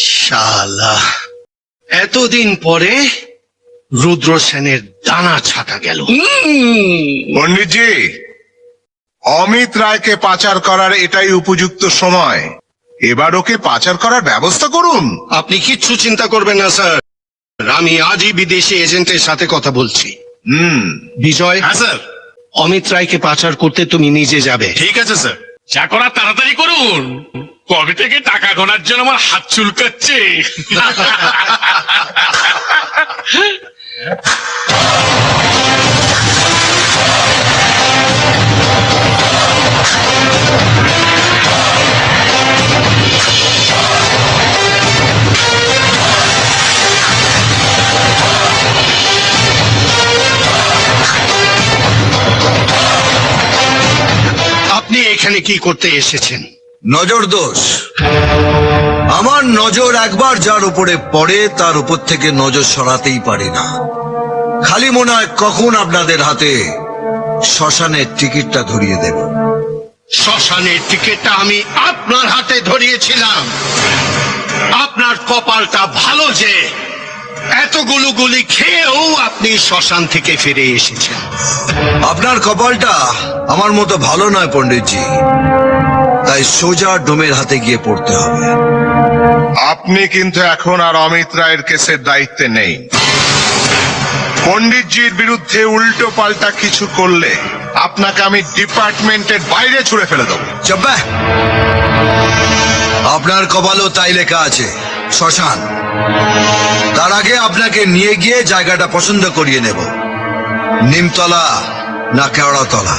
শালা এতদিন পরে রুদ্র সেনের দানা ছাটা গেল। পণ্ডিতজি অমিত রায়কে পাচার করার এটাই উপযুক্ত সময়। এবার ওকে পাচার করার ব্যবস্থা করুন। আপনি কিচ্ছু চিন্তা করবেন না স্যার। আমি আজই বিদেশি এজেন্টের সাথে কথা বলছি। হুম। বিজয়? হ্যাঁ স্যার। অমিত রায়কে পাচার করতে তুমি নিজে যাবে। ঠিক আছে স্যার। যা করার তাড়াতাড়ি করুন। কবে থেকে টাকা গোনার জন্য আমার হাত চুলকাচ্ছে? আপনি এখানে কি করতে এসেছেন? নজর দোষ আমার নজর একবার যার উপরে পড়ে তার উপর থেকে নজর সরাতেই পারি না। খালি মনে হয় কখন আপনাদের হাতে শ্মশানের টিকিটটা ধরিয়ে দেব। শ্মশানের টিকিটটা আমি আপনার হাতে ধরিয়েছিলাম। আপনার কপালটা ভালো যে এতগুলো গুলি খেয়েও আপনি শ্মশান থেকে ফিরে এসেছেন। আপনার কপালটা আমার মতো ভালো নয় পণ্ডিতজি। তাই সোজা ডোমের হাতে গিয়ে পড়তে হবে। আপনি কিন্তু এখন আর অমিত রায়ের কেসের দায়িত্বে নেই। পণ্ডিতজির বিরুদ্ধে উল্টো পাল্টা কিছু করলে আপনাকে আমি ডিপার্টমেন্টের বাইরে ছুড়ে ফেলে দেবো। চব্বা আপনার কপালও তাই লেখা আছে। শ্মশান। তার আগে আপনাকে নিয়ে গিয়ে জায়গাটা পছন্দ করিয়ে নেব। নিমতলা না কেওড়াতলা।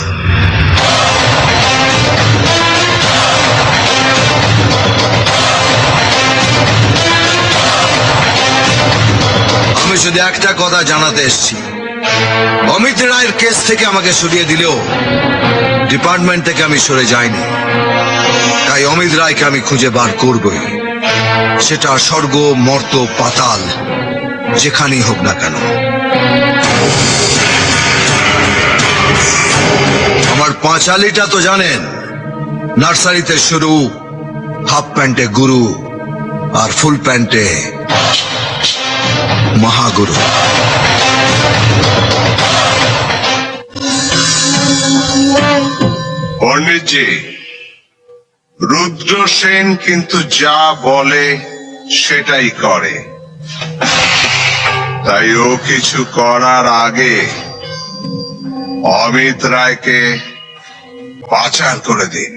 আমি শুধু একটা কথা জানাতে এসেছি। অমিত রায়ের কেস থেকে আমাকে সরিয়ে দিলেও ডিপার্টমেন্ট থেকে আমি সরে যাইনি। তাই অমিত রায়কে আমি খুঁজে বার করবই। সেটা স্বর্গ, মর্ত, পাতাল, যেখানেই হোক না কেন। আমার পাঁচালিটা তো জানেন, নার্সারিতে শুরু, হাফ প্যান্টে গুরু, আর ফুল প্যান্টে মহাগুরু। পণ্ডিতজি রুদ্র সেন কিন্তু যা বলে, সেটাই করে। তাই ও কিছু করার আগে অমিত রায়কে পাচার করে দিন।